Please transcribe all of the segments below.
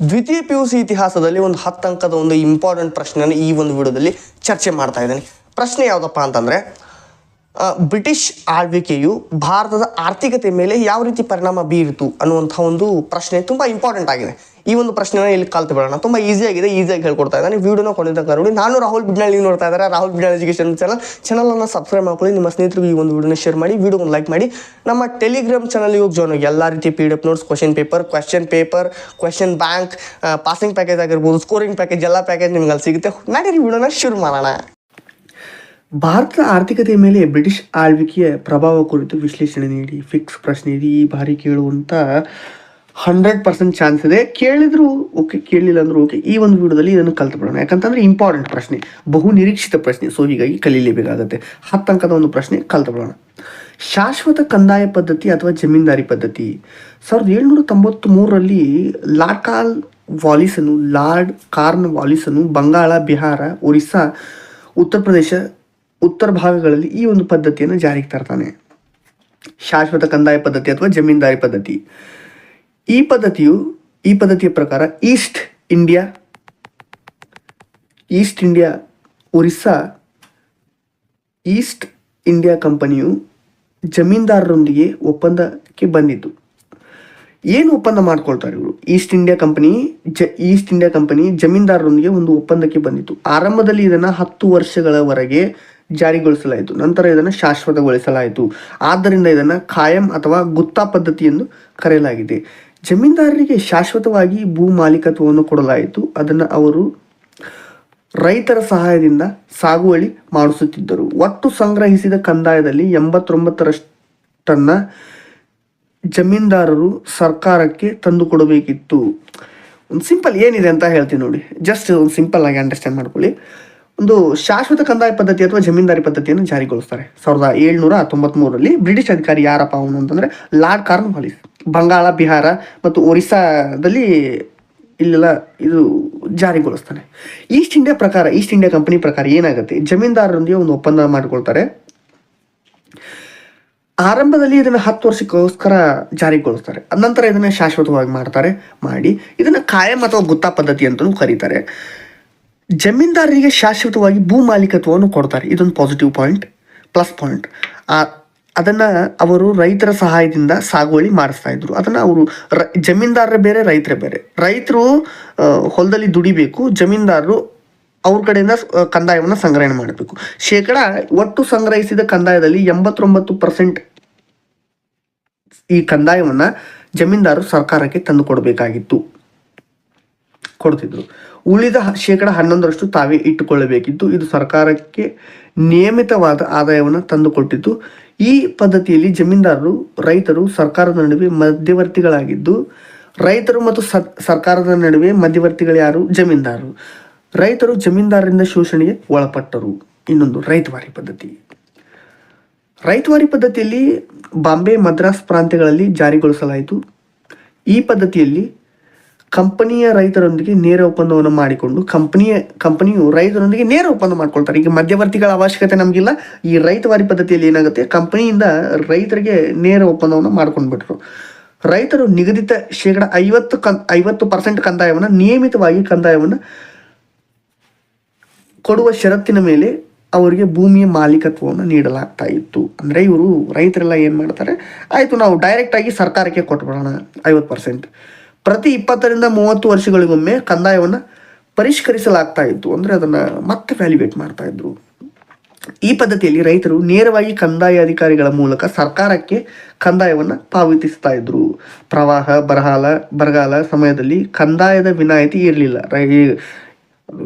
ದ್ವಿತೀಯ P U C ಇತಿಹಾಸದಲ್ಲಿ ಒಂದು ಹತ್ತು ಅಂಕದ ಒಂದು ಇಂಪಾರ್ಟೆಂಟ್ ಪ್ರಶ್ನೆಯನ್ನು ಈ ಒಂದು ವಿಡಿಯೋದಲ್ಲಿ ಚರ್ಚೆ ಮಾಡ್ತಾ ಇದ್ದೀನಿ. ಪ್ರಶ್ನೆ ಯಾವುದಪ್ಪ ಅಂತಂದರೆ ಬ್ರಿಟಿಷ್ ಆಳ್ವಿಕೆಯು ಭಾರತದ ಆರ್ಥಿಕತೆ ಮೇಲೆ ಯಾವ ರೀತಿ ಪರಿಣಾಮ ಬೀರಿತು ಅನ್ನುವಂಥ ಒಂದು ಪ್ರಶ್ನೆ ತುಂಬ ಇಂಪಾರ್ಟೆಂಟ್ ಆಗಿದೆ. ಈ ಒಂದು ಪ್ರಶ್ನೆನ ಇಲ್ಲಿ ಕಲ್ತು ಬಿಡೋಣ ತುಂಬ ಈಸಿಯಾಗಿದೆ ಈಸಿಯಾಗಿ ಹೇಳ್ಕೊಡ್ತಾ ಇದ್ದಾನೆ. ವಿಡಿಯೋನ ಕೊಂಡಿದ್ದ ನೋಡಿ. ನಾನು ರಾಹುಲ್ ಬಿಡ್ನಾಳ್ ನೋಡ್ತಾ ಇದ್ದಾರೆ ರಾಹುಲ್ ಬಿಡ್ನಾಳ್ ಎಜುಕೇಶನ್ ಚಾನಲ್ ಚಾನಲನ್ನು ಸಬ್ಸ್ಕ್ರೈಬ್ ಮಾಡ್ಕೊಳ್ಳಿ. ನಿಮ್ಮ ಸ್ನೇಹಿತರಿಗೆ ಈ ಒಂದು ವಿಡಿಯೋನ ಶೇರ್ ಮಾಡಿ ವಿಡಿಯೋ ಲೈಕ್ ಮಾಡಿ. ನಮ್ಮ ಟೆಲಿಗ್ರಾಮ್ ಚಾನಲ್ ಹೋಗಿ ಜಾಯ್ನ್ ಆಗಿ. ಎಲ್ಲ ರೀತಿ P D F notes question paper question paper question bank passing package ಆಗಿರ್ಬೋದು ಸ್ಕೋರಿಂಗ್ ಪ್ಯಾಕೇಜ್ ಎಲ್ಲ ಪ್ಯಾಕೇಜ್ ನಿಮ್ಗೆ ಅಲ್ಲಿ ಸಿಗುತ್ತೆ. ಈ ವಿಡಿಯೋನ ಶುರು ಮಾಡೋಣ. ಭಾರತದ ಆರ್ಥಿಕತೆಯ ಮೇಲೆ ಬ್ರಿಟಿಷ್ ಆಳ್ವಿಕೆಯ ಪ್ರಭಾವ ಕುರಿತು ವಿಶ್ಲೇಷಣೆ ನೀಡಿ ಫಿಕ್ಸ್ ಪ್ರಶ್ನೆ ಇದೆ ಈ ಬಾರಿ ಕೇಳುವಂತ ಹಂಡ್ರೆಡ್ ಪರ್ಸೆಂಟ್ ಚಾನ್ಸ್ ಇದೆ. ಕೇಳಿದ್ರು ಓಕೆ ಕೇಳಿಲ್ಲ ಅಂದ್ರೂ ಓಕೆ. ಈ ಒಂದು ವಿಡಿಯೋದಲ್ಲಿ ಇದನ್ನು ಕಲ್ತ್ಬಿಡೋಣ ಯಾಕಂತಂದ್ರೆ ಇಂಪಾರ್ಟೆಂಟ್ ಪ್ರಶ್ನೆ, ಬಹು ನಿರೀಕ್ಷಿತ ಪ್ರಶ್ನೆ. ಸೊ ಹೀಗಾಗಿ ಕಲೀಲೇಬೇಕಾಗತ್ತೆ ಹತ್ತು ಅಂಕದ ಒಂದು ಪ್ರಶ್ನೆ ಕಲ್ತ್ಬಿಡೋಣ ಶಾಶ್ವತ ಕಂದಾಯ ಪದ್ಧತಿ ಅಥವಾ ಜಮೀನ್ದಾರಿ ಪದ್ಧತಿ? ಸಾವಿರದ ಏಳ್ನೂರ ತೊಂಬತ್ತ್ ಮೂರರಲ್ಲಿ ಲಾರ್ಡ್ ವಾಲಿಸನು, ಲಾರ್ಡ್ ಕಾರ್ನ್ ವಾಲಿಸನು, ಬಂಗಾಳ, ಬಿಹಾರ, ಒರಿಸ್ಸಾ, ಉತ್ತರ ಪ್ರದೇಶ, ಉತ್ತರ ಭಾಗಗಳಲ್ಲಿ ಈ ಒಂದು ಪದ್ಧತಿಯನ್ನು ಜಾರಿಗೆ ತರ್ತಾನೆ. ಶಾಶ್ವತ ಕಂದಾಯ ಪದ್ಧತಿ ಅಥವಾ ಜಮೀನ್ದಾರಿ ಪದ್ಧತಿ? ಈ ಪದ್ಧತಿಯು, ಈ ಪದ್ಧತಿಯ ಪ್ರಕಾರ East India East India, Orissa, East India ಕಂಪನಿಯು ಜಮೀನ್ದಾರರೊಂದಿಗೆ ಒಪ್ಪಂದಕ್ಕೆ ಬಂದಿದ್ದು. ಏನು ಒಪ್ಪಂದ ಮಾಡ್ಕೊಳ್ತಾರೆ ಇವರು? ಈಸ್ಟ್ ಇಂಡಿಯಾ ಕಂಪನಿ, ಜ, ಈಸ್ಟ್ ಇಂಡಿಯಾ ಕಂಪನಿ ಜಮೀನ್ದಾರರೊಂದಿಗೆ ಒಂದು ಒಪ್ಪಂದಕ್ಕೆ ಬಂದಿತ್ತು. ಆರಂಭದಲ್ಲಿ ಇದನ್ನು ಹತ್ತು ವರ್ಷಗಳವರೆಗೆ ಜಾರಿಗೊಳಿಸಲಾಯಿತು. ನಂತರ ಇದನ್ನು ಶಾಶ್ವತಗೊಳಿಸಲಾಯಿತು. ಆದ್ದರಿಂದ ಇದನ್ನು ಖಾಯಂ ಅಥವಾ ಗುತ್ತಾ ಪದ್ಧತಿ ಎಂದು ಕರೆಯಲಾಗಿದೆ. ಜಮೀನ್ದಾರರಿಗೆ ಶಾಶ್ವತವಾಗಿ ಭೂ ಮಾಲೀಕತ್ವವನ್ನು ಕೊಡಲಾಯಿತು. ಅದನ್ನು ಅವರು ರೈತರ ಸಹಾಯದಿಂದ ಸಾಗುವಳಿ ಮಾಡಿಸುತ್ತಿದ್ದರು. ಒಟ್ಟು ಸಂಗ್ರಹಿಸಿದ ಕಂದಾಯದಲ್ಲಿ ಎಂಬತ್ತೊಂಬತ್ತರಷ್ಟನ್ನು ಜಮೀನ್ದಾರರು ಸರ್ಕಾರಕ್ಕೆ ತಂದು ಕೊಡಬೇಕಿತ್ತು ಒಂದು ಸಿಂಪಲ್ ಏನಿದೆ ಅಂತ ಹೇಳ್ತೀನಿ ನೋಡಿ. ಜಸ್ಟ್ ಒಂದು ಸಿಂಪಲ್ ಆಗಿ ಅಂಡರ್ಸ್ಟ್ಯಾಂಡ್ ಮಾಡ್ಕೊಳ್ಳಿ. ಒಂದು ಶಾಶ್ವತ ಕಂದಾಯ ಪದ್ಧತಿ ಅಥವಾ ಜಮೀನ್ದಾರಿ ಪದ್ಧತಿಯನ್ನು ಜಾರಿಗೊಳಿಸ್ತಾರೆ. ಸಾವಿರದ ಏಳ್ನೂರ ತೊಂಬತ್ಮೂರರಲ್ಲಿ ಬ್ರಿಟಿಷ್ ಅಧಿಕಾರಿ ಯಾರಪ್ಪ ಅವನು ಅಂತಂದ್ರೆ Lord Cornwallis Bengal, Bihar ಮತ್ತು ಒರಿಸ್ಸಾದಲ್ಲಿ ಇಲ್ಲೆಲ್ಲ ಇದು ಜಾರಿಗೊಳಿಸ್ತಾನೆ. ಈಸ್ಟ್ ಇಂಡಿಯಾ ಪ್ರಕಾರ, ಈಸ್ಟ್ ಇಂಡಿಯಾ ಕಂಪನಿ ಪ್ರಕಾರ ಏನಾಗುತ್ತೆ? ಜಮೀನ್ದಾರರೊಂದಿಗೆ ಒಂದು ಒಪ್ಪಂದ ಮಾಡಿಕೊಳ್ತಾರೆ. ಆರಂಭದಲ್ಲಿ ಇದನ್ನು ಹತ್ತು ವರ್ಷಕ್ಕೋಸ್ಕರ ಜಾರಿಗೊಳಿಸ್ತಾರೆ. ನಂತರ ಇದನ್ನು ಶಾಶ್ವತವಾಗಿ ಮಾಡ್ತಾರೆ, ಮಾಡಿ. ಇದನ್ನು ಕಾಯಂ ಅಥವಾ ಗುತ್ತಾ ಪದ್ಧತಿ ಅಂತಲೂ ಕರೀತಾರೆ. ಜಮೀನ್ದಾರರಿಗೆ ಶಾಶ್ವತವಾಗಿ ಭೂ ಮಾಲೀಕತ್ವವನ್ನು ಕೊಡ್ತಾರೆ. ಇದೊಂದು ಪಾಸಿಟಿವ್ ಪಾಯಿಂಟ್ ಪ್ಲಸ್ ಪಾಯಿಂಟ್ ಆ, ಅದನ್ನು ಅವರು ರೈತರ ಸಹಾಯದಿಂದ ಸಾಗುವಳಿ ಮಾಡಿಸ್ತಾ ಇದ್ರು. ಅದನ್ನು ಅವರು ರ, ಜಮೀನ್ದಾರರೇ ಬೇರೆ, ರೈತರೇ ಬೇರೆ. ರೈತರು ಹೊಲದಲ್ಲಿ ದುಡಿಬೇಕು, ಜಮೀನ್ದಾರರು ಅವ್ರ ಕಡೆಯಿಂದ ಕಂದಾಯವನ್ನು ಸಂಗ್ರಹಣೆ ಮಾಡಬೇಕು. ಶೇಕಡ ಒಟ್ಟು ಸಂಗ್ರಹಿಸಿದ ಕಂದಾಯದಲ್ಲಿ ಎಂಬತ್ತೊಂಬತ್ತು ಪರ್ಸೆಂಟ್ ಈ ಕಂದಾಯವನ್ನು ಜಮೀನ್ದಾರರು ಸರ್ಕಾರಕ್ಕೆ ತಂದು ಕೊಡಬೇಕಾಗಿತ್ತು. ಕೊಡ್ತಿದ್ರು. ಉಳಿದ ಶೇಕಡ ಹನ್ನೊಂದರಷ್ಟು ತಾವೇ ಇಟ್ಟುಕೊಳ್ಳಬೇಕಿತ್ತು. ಇದು ಸರ್ಕಾರಕ್ಕೆ ನಿಯಮಿತವಾದ ಆದಾಯವನ್ನು ತಂದುಕೊಟ್ಟಿತ್ತು. ಈ ಪದ್ಧತಿಯಲ್ಲಿ ಜಮೀನ್ದಾರರು, ರೈತರು ಸರ್ಕಾರದ ನಡುವೆ ಮಧ್ಯವರ್ತಿಗಳಾಗಿದ್ದು, ರೈತರು ಮತ್ತು ಸರ್- ಸರ್ಕಾರದ ನಡುವೆ ಮಧ್ಯವರ್ತಿಗಳು ಯಾರು? ಜಮೀನ್ದಾರರು. ರೈತರು ಜಮೀನ್ದಾರರಿಂದ ಶೋಷಣೆಗೆ ಒಳಪಟ್ಟರು. ಇನ್ನೊಂದು ರೈತವಾರಿ ಪದ್ಧತಿ. ರೈತವಾರಿ ಪದ್ಧತಿಯಲ್ಲಿ ಬಾಂಬೆ ಮದ್ರಾಸ್ ಪ್ರಾಂತ್ಯಗಳಲ್ಲಿ ಜಾರಿಗೊಳಿಸಲಾಯಿತು. ಈ ಪದ್ಧತಿಯಲ್ಲಿ ಕಂಪನಿಯ ರೈತರೊಂದಿಗೆ ನೇರ ಒಪ್ಪಂದವನ್ನು ಮಾಡಿಕೊಂಡು ಕಂಪನಿಯ, ಕಂಪನಿಯು ರೈತರೊಂದಿಗೆ ನೇರ ಒಪ್ಪಂದ ಮಾಡ್ಕೊಳ್ತಾರೆ. ಈಗ ಮಧ್ಯವರ್ತಿಗಳ ಅವಶ್ಯಕತೆ ನಮಗಿಲ್ಲ. ಈ ರೈತವಾರಿ ಪದ್ಧತಿಯಲ್ಲಿ ಏನಾಗುತ್ತೆ? ಕಂಪನಿಯಿಂದ ರೈತರಿಗೆ ನೇರ ಒಪ್ಪಂದವನ್ನು ಮಾಡ್ಕೊಂಡ್ಬಿಟ್ರು. ರೈತರು ನಿಗದಿತ ಶೇಕಡ ಐವತ್ತು ಕನ್, ಐವತ್ತು ಪರ್ಸೆಂಟ್ ಕಂದಾಯವನ್ನು, ನಿಯಮಿತವಾಗಿ ಕಂದಾಯವನ್ನು ಕೊಡುವ ಷರತ್ತಿನ ಮೇಲೆ ಅವರಿಗೆ ಭೂಮಿಯ ಮಾಲೀಕತ್ವವನ್ನು ನೀಡಲಾಗ್ತಾ ಇತ್ತು. ಅಂದರೆ ಇವರು ರೈತರೆಲ್ಲ ಏನು ಮಾಡ್ತಾರೆ? ಆಯಿತು ನಾವು ಡೈರೆಕ್ಟಾಗಿ ಸರ್ಕಾರಕ್ಕೆ ಕೊಟ್ಬಿಡೋಣ, ಐವತ್ತು ಪರ್ಸೆಂಟ್. ಪ್ರತಿ ಇಪ್ಪತ್ತರಿಂದ ಮೂವತ್ತು ವರ್ಷಗಳಿಗೊಮ್ಮೆ ಕಂದಾಯವನ್ನು ಪರಿಷ್ಕರಿಸಲಾಗ್ತಾ ಇತ್ತು. ಅಂದರೆ ಅದನ್ನು ಮತ್ತೆ ವ್ಯಾಲ್ಯೂಯೇಟ್ ಮಾಡ್ತಾ ಇದ್ರು. ಈ ಪದ್ಧತಿಯಲ್ಲಿ ರೈತರು ನೇರವಾಗಿ ಕಂದಾಯ ಅಧಿಕಾರಿಗಳ ಮೂಲಕ ಸರ್ಕಾರಕ್ಕೆ ಕಂದಾಯವನ್ನು ಪಾವತಿಸ್ತಾ ಇದ್ರು. ಪ್ರವಾಹ ಬರಗಾಲ ಬರಗಾಲ ಸಮಯದಲ್ಲಿ ಕಂದಾಯದ ವಿನಾಯಿತಿ ಇರಲಿಲ್ಲ. ರೈ,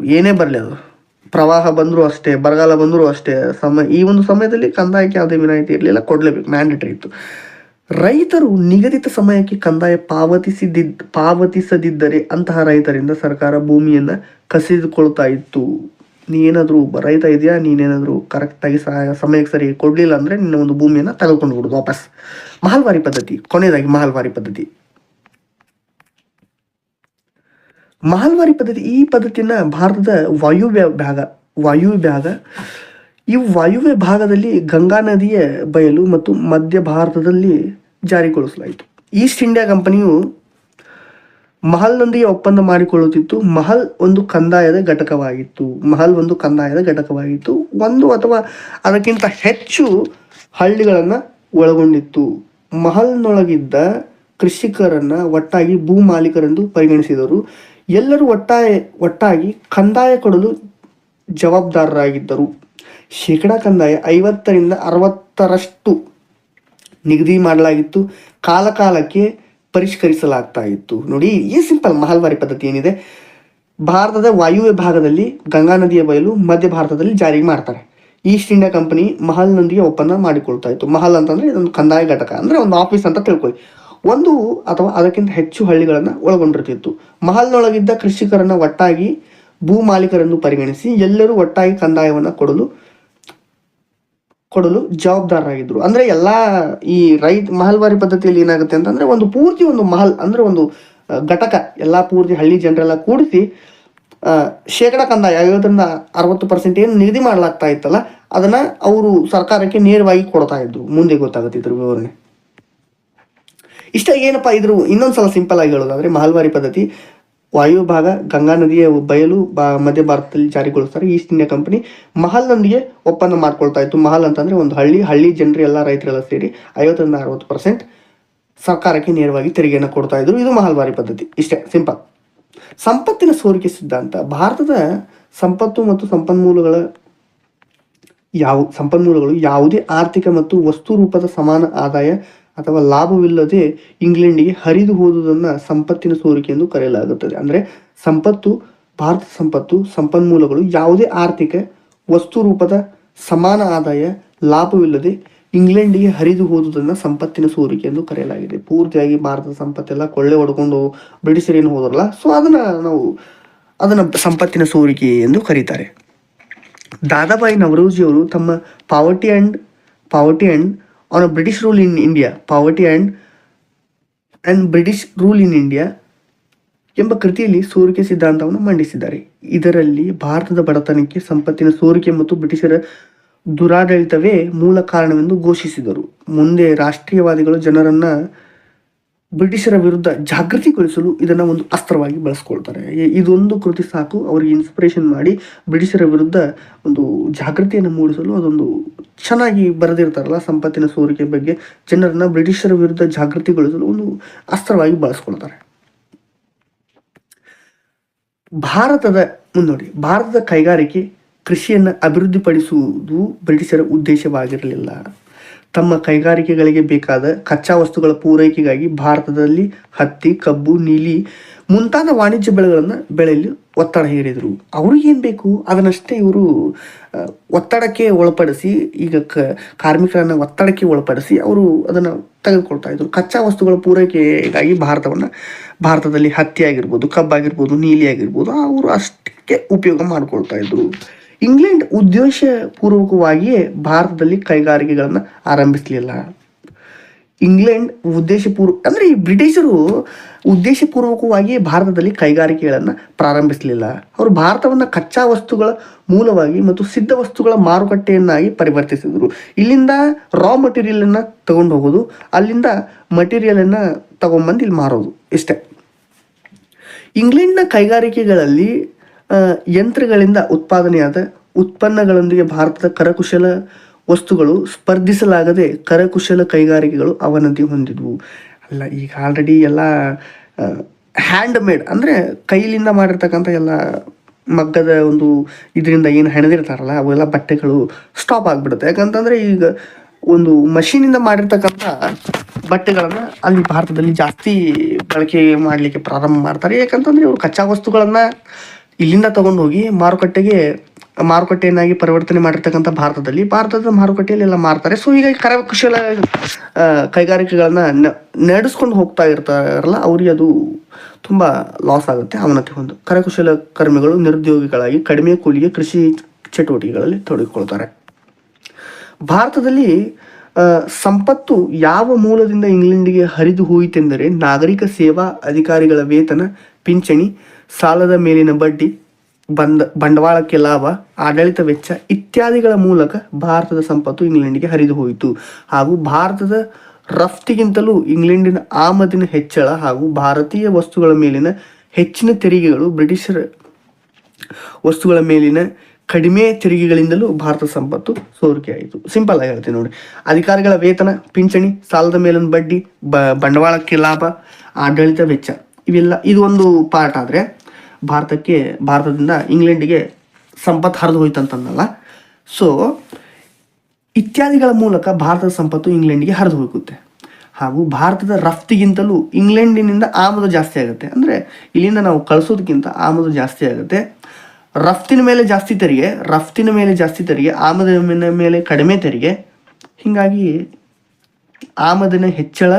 ಏನೇ ಬರಲಿ ಅದು. ಪ್ರವಾಹ ಬಂದರೂ ಅಷ್ಟೇ, ಬರಗಾಲ ಬಂದರೂ ಅಷ್ಟೇ, ಸಮ, ಈ ಒಂದು ಸಮಯದಲ್ಲಿ ಕಂದಾಯಕ್ಕೆ ಯಾವುದೇ ವಿನಾಯಿತಿ ಇರಲಿಲ್ಲ. ಕೊಡಲೇಬೇಕು ಮ್ಯಾಂಡೇಟರಿ ಇತ್ತು. ರೈತರು ನಿಗದಿತ ಸಮಯಕ್ಕೆ ಕಂದಾಯ ಪಾವತಿಸಿದ, ಪಾವತಿಸದಿದ್ದರೆ ಅಂತಹ ರೈತರಿಂದ ಸರ್ಕಾರ ಭೂಮಿಯನ್ನು ಕಸಿದುಕೊಳ್ತಾ ಇತ್ತು. ನೀನೇನಾದರೂ ಒಬ್ಬ ರೈತ ಇದೆಯಾ? ನೀನೇನಾದರೂ ಕರೆಕ್ಟಾಗಿ ಸಹಾಯ, ಸಮಯಕ್ಕೆ ಸರಿ ಕೊಡಲಿಲ್ಲ ಅಂದರೆ ನಿನ್ನ ಒಂದು ಭೂಮಿಯನ್ನು ತೆಗೆದುಕೊಂಡು ಬಿಡೋದು ವಾಪಸ್. ಮಹಲ್ವಾರಿ ಪದ್ಧತಿ, ಕೊನೆಯದಾಗಿ ಮಹಲ್ವಾರಿ ಪದ್ಧತಿ. ಮಹಲ್ವಾರಿ ಪದ್ಧತಿ, ಈ ಪದ್ಧತಿಯನ್ನು ಭಾರತದ ವಾಯುವ್ಯ, ಭಾಗ ವಾಯುವ್ಯ ಭಾಗ ಈ ವಾಯುವ್ಯ ಭಾಗದಲ್ಲಿ ಗಂಗಾ ನದಿಯ ಬಯಲು ಮತ್ತು ಮಧ್ಯ ಭಾರತದಲ್ಲಿ ಜಾರಿಗೊಳಿಸಲಾಯಿತು. ಈಸ್ಟ್ ಇಂಡಿಯಾ ಕಂಪನಿಯು ಮಹಲ್ನೊಂದಿಗೆ ಒಪ್ಪಂದ ಮಾಡಿಕೊಳ್ಳುತ್ತಿತ್ತು. ಮಹಲ್ ಒಂದು ಕಂದಾಯದ ಘಟಕವಾಗಿತ್ತು. ಮಹಲ್ ಒಂದು ಕಂದಾಯದ ಘಟಕವಾಗಿತ್ತು. ಒಂದು ಅಥವಾ ಅದಕ್ಕಿಂತ ಹೆಚ್ಚು ಹಳ್ಳಿಗಳನ್ನು ಒಳಗೊಂಡಿತ್ತು. ಮಹಲ್ನೊಳಗಿದ್ದ ಕೃಷಿಕರನ್ನ ಒಟ್ಟಾಗಿ ಭೂ ಮಾಲೀಕರೆಂದು ಪರಿಗಣಿಸಿದರು. ಎಲ್ಲರೂ ಒಟ್ಟಾಯ, ಒಟ್ಟಾಗಿ ಕಂದಾಯ ಕೊಡಲು ಜವಾಬ್ದಾರರಾಗಿದ್ದರು. ಶೇಕಡಾ ಕಂದಾಯ ಐವತ್ತರಿಂದ ಅರವತ್ತರಷ್ಟು ನಿಗದಿ ಮಾಡಲಾಗಿತ್ತು. ಕಾಲಕಾಲಕ್ಕೆ ಪರಿಷ್ಕರಿಸಲಾಗ್ತಾ ಇತ್ತು ನೋಡಿ, ಈ ಸಿಂಪಲ್ ಮಹಲ್ವಾರಿ ಪದ್ಧತಿ ಏನಿದೆ? ಭಾರತದ ವಾಯುವ್ಯ ಭಾಗದಲ್ಲಿ ಗಂಗಾ ನದಿಯ ಬಯಲು ಮಧ್ಯ ಭಾರತದಲ್ಲಿ ಜಾರಿ ಮಾಡ್ತಾರೆ. ಈಸ್ಟ್ ಇಂಡಿಯಾ ಕಂಪನಿ ಮಹಲ್ನೊಂದಿಗೆ ಒಪ್ಪಂದ ಮಾಡಿಕೊಳ್ತಾ ಇತ್ತು ಮಹಲ್ ಅಂತಂದ್ರೆ ಇದೊಂದು ಕಂದಾಯ ಘಟಕ, ಅಂದ್ರೆ ಒಂದು ಆಫೀಸ್ ಅಂತ ತಿಳ್ಕೊಳ್ಳಿ. ಒಂದು ಅಥವಾ ಅದಕ್ಕಿಂತ ಹೆಚ್ಚು ಹಳ್ಳಿಗಳನ್ನು ಒಳಗೊಂಡಿರ್ತಿತ್ತು. ಮಹಲ್ನೊಳಗಿದ್ದ ಕೃಷಿಕರನ್ನು ಒಟ್ಟಾಗಿ ಭೂ ಮಾಲೀಕರನ್ನು ಪರಿಗಣಿಸಿ ಎಲ್ಲರೂ ಒಟ್ಟಾಗಿ ಕಂದಾಯವನ್ನು ಕೊಡಲು ಕೊಡಲು ಜವಾಬ್ದಾರರಾಗಿದ್ದರು ಅಂದರೆ ಎಲ್ಲ ಈ ರೈತ ಮಹಲ್ವಾರಿ ಪದ್ಧತಿಯಲ್ಲಿ ಏನಾಗುತ್ತೆ ಅಂತಂದ್ರೆ ಒಂದು ಪೂರ್ತಿ ಒಂದು ಮಹಲ್, ಅಂದರೆ ಒಂದು ಘಟಕ, ಎಲ್ಲ ಪೂರ್ತಿ ಹಳ್ಳಿ ಜನರೆಲ್ಲ ಕೂಡಿಸಿ ಶೇಕಡ ಕಂದಾಯ ಐವತ್ತರಿಂದ ಅರವತ್ತು ಪರ್ಸೆಂಟ್ ಏನು ನಿಗದಿ ಮಾಡಲಾಗ್ತಾ ಇತ್ತಲ್ಲ, ಅದನ್ನು ಅವರು ಸರ್ಕಾರಕ್ಕೆ ನೇರವಾಗಿ ಕೊಡ್ತಾ ಇದ್ರು. ಮುಂದೆ ಗೊತ್ತಾಗುತ್ತೆ ಇದ್ರ ವಿವರಣೆ. ಇಷ್ಟ ಏನಪ್ಪ ಇದ್ರು? ಇನ್ನೊಂದು ಸಲ ಸಿಂಪಲ್ ಆಗಿ ಹೇಳೋದಾದ್ರೆ ಮಹಲ್ವಾರಿ ಪದ್ಧತಿ ವಾಯು ಭಾಗ ಗಂಗಾ ನದಿಯ ಬಯಲು ಬಾ, ಮಧ್ಯ ಭಾರತದಲ್ಲಿ ಜಾರಿಗೊಳಿಸ್ತಾರೆ. ಈಸ್ಟ್ ಇಂಡಿಯಾ ಕಂಪನಿ ಮಹಲ್ನೊಂದಿಗೆ ಒಪ್ಪಂದ ಮಾಡ್ಕೊಳ್ತಾ ಇತ್ತು. ಮಹಲ್ ಅಂತಂದ್ರೆ ಒಂದು ಹಳ್ಳಿ. ಹಳ್ಳಿ ಜನರು ಎಲ್ಲ ರೈತರೆಲ್ಲ ಸೇರಿ ಐವತ್ತರಿಂದ ಅರವತ್ತು ಪರ್ಸೆಂಟ್ ಸರ್ಕಾರಕ್ಕೆ ನೇರವಾಗಿ ತೆರಿಗೆಯನ್ನು ಕೊಡ್ತಾ ಇದ್ರು. ಇದು ಮಹಲ್ವಾರಿ ಪದ್ಧತಿ. ಇಷ್ಟೇ, ಸಿಂಪಲ್. ಸಂಪತ್ತಿನ ಸೋರಿಕೆ ಸಿದ್ಧಾಂತ. ಭಾರತದ ಸಂಪತ್ತು ಮತ್ತು ಸಂಪನ್ಮೂಲಗಳ ಯಾವ, ಸಂಪನ್ಮೂಲಗಳು ಯಾವುದೇ ಆರ್ಥಿಕ ಮತ್ತು ವಸ್ತು ರೂಪದ ಸಮಾನ ಆದಾಯ ಅಥವಾ ಲಾಭವಿಲ್ಲದೆ ಇಂಗ್ಲೆಂಡಿಗೆ ಹರಿದು ಹೋದುದನ್ನು ಸಂಪತ್ತಿನ ಸೋರಿಕೆ ಎಂದು ಕರೆಯಲಾಗುತ್ತದೆ. ಅಂದರೆ ಸಂಪತ್ತು, ಭಾರತ ಸಂಪತ್ತು, ಸಂಪನ್ಮೂಲಗಳು ಯಾವುದೇ ಆರ್ಥಿಕ ವಸ್ತು ರೂಪದ ಸಮಾನ ಆದಾಯ, ಲಾಭವಿಲ್ಲದೆ ಇಂಗ್ಲೆಂಡಿಗೆ ಹರಿದು ಹೋದುದನ್ನು ಸಂಪತ್ತಿನ ಸೋರಿಕೆ ಎಂದು ಕರೆಯಲಾಗಿದೆ. ಪೂರ್ತಿಯಾಗಿ ಭಾರತದ ಸಂಪತ್ತೆಲ್ಲ ಕೊಳ್ಳೆ ಹೊಡ್ಕೊಂಡು ಬ್ರಿಟಿಷರೇನು ಹೋದ್ರಲ್ಲ ಸೊ ಅದನ್ನು ನಾವು ಅದನ್ನು ಸಂಪತ್ತಿನ ಸೋರಿಕೆ ಎಂದು ಕರೀತಾರೆ. ದಾದಾಬಾಯಿ ನವರೋಜಿ ಅವರು ತಮ್ಮ poverty and poverty and on a British rule in India Poverty and and British rule in India ಎಂಬ ಕೃತಿಯಲ್ಲಿ ಸೋರಿಕೆ ಸಿದ್ಧಾಂತವನ್ನು ಮಂಡಿಸಿದ್ದಾರೆ. ಇದರಲ್ಲಿ ಭಾರತದ ಬಡತನಕ್ಕೆ ಸಂಪತ್ತಿನ ಸೋರಿಕೆ ಮತ್ತು ಬ್ರಿಟಿಷರ ದುರಾಡಳಿತವೇ ಮೂಲ ಕಾರಣವೆಂದು ಘೋಷಿಸಿದರು. ಮುಂದೆ ರಾಷ್ಟ್ರೀಯವಾದಿಗಳು ಜನರನ್ನ ಬ್ರಿಟಿಷರ ವಿರುದ್ಧ ಜಾಗೃತಿಗೊಳಿಸಲು ಇದನ್ನು ಒಂದು ಅಸ್ತ್ರವಾಗಿ ಬಳಸ್ಕೊಳ್ತಾರೆ. ಇದೊಂದು ಕೃತಿ ಸಾಕು. ಅವರಿಗೆ ಇನ್ಸ್ಪಿರೇಷನ್ ಮಾಡಿ ಬ್ರಿಟಿಷರ ವಿರುದ್ಧ ಒಂದು ಜಾಗೃತಿಯನ್ನು ಮೂಡಿಸಲು ಅದೊಂದು ಚೆನ್ನಾಗಿ ಬರೆದಿರ್ತಾರಲ್ಲ ಸಂಪತ್ತಿನ ಸೋರಿಕೆ ಬಗ್ಗೆ. ಜನರನ್ನು ಬ್ರಿಟಿಷರ ವಿರುದ್ಧ ಜಾಗೃತಿಗೊಳಿಸಲು ಒಂದು ಅಸ್ತ್ರವಾಗಿ ಬಳಸ್ಕೊಳ್ತಾರೆ. ಭಾರತದ ಮುನ್ನೋಡಿ ಭಾರತದ ಕೈಗಾರಿಕೆ ಕೃಷಿಯನ್ನು ಅಭಿವೃದ್ಧಿಪಡಿಸುವುದು ಬ್ರಿಟಿಷರ ಉದ್ದೇಶವಾಗಿರಲಿಲ್ಲ. ತಮ್ಮ ಕೈಗಾರಿಕೆಗಳಿಗೆ ಬೇಕಾದ ಕಚ್ಚಾ ವಸ್ತುಗಳ ಪೂರೈಕೆಗಾಗಿ ಭಾರತದಲ್ಲಿ ಹತ್ತಿ, ಕಬ್ಬು, ನೀಲಿ ಮುಂತಾದ ವಾಣಿಜ್ಯ ಬೆಳೆಗಳನ್ನು ಬೆಳೆಯಲು ಒತ್ತಡ ಹೇರಿದರು. ಅವ್ರಿಗೇನು ಬೇಕು? ಅದನ್ನಷ್ಟೇ ಇವರು ಒತ್ತಡಕ್ಕೆ ಒಳಪಡಿಸಿ, ಈಗ ಕ, ಕಾರ್ಮಿಕರನ್ನು ಒತ್ತಡಕ್ಕೆ ಒಳಪಡಿಸಿ ಅವರು ಅದನ್ನು ತೆಗೆದುಕೊಳ್ತಾ ಇದ್ರು. ಕಚ್ಚಾ ವಸ್ತುಗಳ ಪೂರೈಕೆಗಾಗಿ ಭಾರತವನ್ನು, ಭಾರತದಲ್ಲಿ ಹತ್ತಿ ಆಗಿರ್ಬೋದು ಕಬ್ಬಾಗಿರ್ಬೋದು ನೀಲಿ ಆಗಿರ್ಬೋದು ಅವರು ಅಷ್ಟಕ್ಕೆ ಉಪಯೋಗ ಮಾಡಿಕೊಳ್ತಾ ಇದ್ರು. ಇಂಗ್ಲೆಂಡ್ ಉದ್ದೇಶಪೂರ್ವಕವಾಗಿಯೇ ಭಾರತದಲ್ಲಿ ಕೈಗಾರಿಕೆಗಳನ್ನು ಆರಂಭಿಸಲಿಲ್ಲ. ಇಂಗ್ಲೆಂಡ್ ಉದ್ದೇಶಪೂರ್ವ, ಅಂದರೆ ಈ ಬ್ರಿಟಿಷರು ಉದ್ದೇಶಪೂರ್ವಕವಾಗಿ ಭಾರತದಲ್ಲಿ ಕೈಗಾರಿಕೆಗಳನ್ನು ಪ್ರಾರಂಭಿಸಲಿಲ್ಲ. ಅವರು ಭಾರತವನ್ನು ಕಚ್ಚಾ ವಸ್ತುಗಳ ಮೂಲವಾಗಿ ಮತ್ತು ಸಿದ್ಧ ವಸ್ತುಗಳ ಮಾರುಕಟ್ಟೆಯನ್ನಾಗಿ ಪರಿವರ್ತಿಸಿದರು. ಇಲ್ಲಿಂದ ರಾ ಮಟೀರಿಯಲನ್ನು ತಗೊಂಡು ಹೋಗೋದು, ಅಲ್ಲಿಂದ ಮಟೀರಿಯಲನ್ನು ತಗೊಂಬಂದು ಇಲ್ಲಿ ಮಾರೋದು, ಇಷ್ಟೇ. ಇಂಗ್ಲೆಂಡ್ನ ಕೈಗಾರಿಕೆಗಳಲ್ಲಿ ಯಂತ್ರಗಳಿಂದ ಉತ್ಪಾದನೆಯಾದ ಉತ್ಪನ್ನಗಳೊಂದಿಗೆ ಭಾರತದ ಕರಕುಶಲ ವಸ್ತುಗಳು ಸ್ಪರ್ಧಿಸಲಾಗದೆ ಕರಕುಶಲ ಕೈಗಾರಿಕೆಗಳು ಅವನತಿ ಹೊಂದಿದ್ವು. ಅಲ್ಲ, ಈಗ ಆಲ್ರೆಡಿ ಎಲ್ಲ ಹ್ಯಾಂಡ್ ಮೇಡ್ ಅಂದರೆ ಕೈಲಿಂದ ಮಾಡಿರ್ತಕ್ಕಂಥ ಎಲ್ಲ ಮಗ್ಗದ ಒಂದು ಇದರಿಂದ ಏನು ಹೆಣೆದಿರ್ತಾರಲ್ಲ, ಅವೆಲ್ಲ ಬಟ್ಟೆಗಳು ಸ್ಟಾಪ್ ಆಗಿಬಿಡುತ್ತೆ. ಯಾಕಂತಂದರೆ ಈಗ ಒಂದು ಮಷೀನಿಂದ ಮಾಡಿರ್ತಕ್ಕಂಥ ಬಟ್ಟೆಗಳನ್ನು ಅಲ್ಲಿ ಭಾರತದಲ್ಲಿ ಜಾಸ್ತಿ ಬಳಕೆ ಮಾಡಲಿಕ್ಕೆ ಪ್ರಾರಂಭ ಮಾಡ್ತಾರೆ. ಯಾಕಂತಂದರೆ ಇವರು ಕಚ್ಚಾ ವಸ್ತುಗಳನ್ನು ಇಲ್ಲಿಂದ ತಗೊಂಡು ಹೋಗಿ ಮಾರುಕಟ್ಟೆಗೆ, ಮಾರುಕಟ್ಟೆಯನ್ನಾಗಿ ಪರಿವರ್ತನೆ ಮಾಡಿರ್ತಕ್ಕಂಥ ಭಾರತದಲ್ಲಿ ಭಾರತದ ಮಾರುಕಟ್ಟೆಯಲ್ಲಿ ಎಲ್ಲ ಮಾರ್ತಾರೆ. ಸೊ ಹೀಗಾಗಿ ಕರಕುಶಲ ಕೈಗಾರಿಕೆಗಳನ್ನ ನಡೆಸ್ಕೊಂಡು ಹೋಗ್ತಾ ಇರ್ತಾರಲ್ಲ, ಅವರಿಗೆ ಅದು ತುಂಬ ಲಾಸ್ ಆಗುತ್ತೆ, ಅವನತಿ ಒಂದು. ಕರಕುಶಲ ಕರ್ಮಿಗಳು, ನಿರುದ್ಯೋಗಿಗಳಾಗಿ ಕಡಿಮೆ ಕೂಲಿಗೆ ಕೃಷಿ ಚಟುವಟಿಕೆಗಳಲ್ಲಿ ತೊಡಗಿಕೊಳ್ತಾರೆ. ಭಾರತದಲ್ಲಿ ಸಂಪತ್ತು ಯಾವ ಮೂಲದಿಂದ ಇಂಗ್ಲೆಂಡಿಗೆ ಹರಿದು ಹೋಯಿತೆಂದರೆ, ನಾಗರಿಕ ಸೇವಾ ಅಧಿಕಾರಿಗಳ ವೇತನ, ಪಿಂಚಣಿ ಸಾಲದ ಮೇಲಿನ ಬಡ್ಡಿ, ಬಂದ, ಬಂಡವಾಳಕ್ಕೆ ಲಾಭ, ಆಡಳಿತ ವೆಚ್ಚ ಇತ್ಯಾದಿಗಳ ಮೂಲಕ ಭಾರತದ ಸಂಪತ್ತು ಇಂಗ್ಲೆಂಡಿಗೆ ಹರಿದು ಹೋಯಿತು. ಹಾಗೂ ಭಾರತದ ರಫ್ತಿಗಿಂತಲೂ ಇಂಗ್ಲೆಂಡಿನ ಆಮದಿನ ಹೆಚ್ಚಳ ಹಾಗೂ ಭಾರತೀಯ ವಸ್ತುಗಳ ಮೇಲಿನ ಹೆಚ್ಚಿನ ತೆರಿಗೆಗಳು ಬ್ರಿಟಿಷರ ವಸ್ತುಗಳ ಮೇಲಿನ ಕಡಿಮೆ ತೆರಿಗೆಗಳಿಂದಲೂ ಭಾರತ ಸಂಪತ್ತು ಸೋರಿಕೆಯಾಯಿತು. ಸಿಂಪಲ್ ಆಗಿ ಹೇಳ್ತೀನಿ ನೋಡಿ. ಅಧಿಕಾರಿಗಳ ವೇತನ, ಪಿಂಚಣಿ, ಸಾಲದ ಮೇಲಿನ ಬಡ್ಡಿ, ಬ, ಬಂಡವಾಳಕ್ಕೆ ಲಾಭ, ಆಡಳಿತ ವೆಚ್ಚ, ಇವೆಲ್ಲ, ಇದು ಒಂದು ಪಾರ್ಟ್ ಆದರೆ ಭಾರತಕ್ಕೆ, ಭಾರತದಿಂದ ಇಂಗ್ಲೆಂಡಿಗೆ ಸಂಪತ್ತು ಹರಿದು ಹೋಯ್ತು ಅಂತಂದಲ್ಲ. ಸೊ ಇತ್ಯಾದಿಗಳ ಮೂಲಕ ಭಾರತದ ಸಂಪತ್ತು ಇಂಗ್ಲೆಂಡಿಗೆ ಹರಿದು ಹೋಗುತ್ತೆ. ಹಾಗೂ ಭಾರತದ ರಫ್ತಿಗಿಂತಲೂ ಇಂಗ್ಲೆಂಡಿನಿಂದ ಆಮದು ಜಾಸ್ತಿ ಆಗುತ್ತೆ. ಅಂದರೆ, ಇಲ್ಲಿಂದ ನಾವು ಕಳಿಸೋದಕ್ಕಿಂತ ಆಮದು ಜಾಸ್ತಿ ಆಗುತ್ತೆ. ರಫ್ತಿನ ಮೇಲೆ ಜಾಸ್ತಿ ತೆರಿಗೆ, ರಫ್ತಿನ ಮೇಲೆ ಜಾಸ್ತಿ ತೆರಿಗೆ, ಆಮದಿನ ಮೇಲೆ ಕಡಿಮೆ ತೆರಿಗೆ. ಹೀಗಾಗಿ, ಆಮದಿನ ಹೆಚ್ಚಳ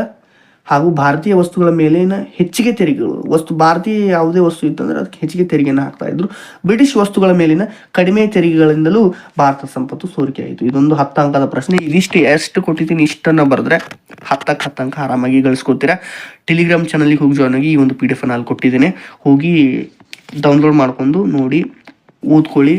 ಹಾಗೂ ಭಾರತೀಯ ವಸ್ತುಗಳ ಮೇಲಿನ ಹೆಚ್ಚಿಗೆ ತೆರಿಗೆಗಳು, ವಸ್ತು, ಭಾರತೀಯ ಯಾವುದೇ ವಸ್ತು ಇತ್ತಂದ್ರೆ ಅದಕ್ಕೆ ಹೆಚ್ಚಿಗೆ ತೆರಿಗೆಯನ್ನು ಹಾಕ್ತಾ ಇದ್ರು. ಬ್ರಿಟಿಷ್ ವಸ್ತುಗಳ ಮೇಲಿನ ಕಡಿಮೆ ತೆರಿಗೆಗಳಿಂದಲೂ ಭಾರತ ಸಂಪತ್ತು ಸೋರಿಕೆ ಆಯಿತು ಇದೊಂದು ಹತ್ತು ಅಂಕದ ಪ್ರಶ್ನೆ. ಇದಿಷ್ಟು ಎಷ್ಟು ಕೊಟ್ಟಿದ್ದೀನಿ ಇಷ್ಟನ್ನು ಬರೆದ್ರೆ ಹತ್ತಕ್ಕೆ ಹತ್ತಂಕ ಆರಾಮಾಗಿ ಗಳಿಸ್ಕೊತೀರಾ ಟೆಲಿಗ್ರಾಮ್ ಚಾನಲ್ಗೆ ಹೋಗಿ ಜಾಯ್ನ್ ಆಗಿ ಈ ಒಂದು ಪಿ ಡಿ ಎಫ್ ಅಲ್ಲಿ ಕೊಟ್ಟಿದ್ದೀನಿ. ಹೋಗಿ ಡೌನ್ಲೋಡ್ ಮಾಡ್ಕೊಂಡು ನೋಡಿ, ಓದ್ಕೊಳ್ಳಿ.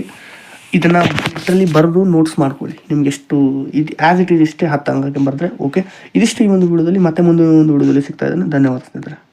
ಇದನ್ನ ಇದರಲ್ಲಿ ಬರೆದು ನೋಟ್ಸ್ ಮಾಡ್ಕೊಳ್ಳಿ. ನಿಮ್ಗೆ ಎಷ್ಟು ಇದು ಆ್ಯಸ್ ಇಟ್ ಈಸ್ ಇಷ್ಟೇ ಹತ್ತು ಅಂಗಕ್ಕೆ ಬರೆದ್ರೆ ಓಕೆ ಇದಿಷ್ಟು ಈ ಒಂದು ವಿಡಿಯೋದಲ್ಲಿ ಮತ್ತೆ ಮುಂದೆ ಒಂದು ವಿಡಿಯೋದಲ್ಲಿ ಸಿಗ್ತಾ ಇದ್ದಾನೆ. ಧನ್ಯವಾದ ಸ್ನೇಹಿತರೆ.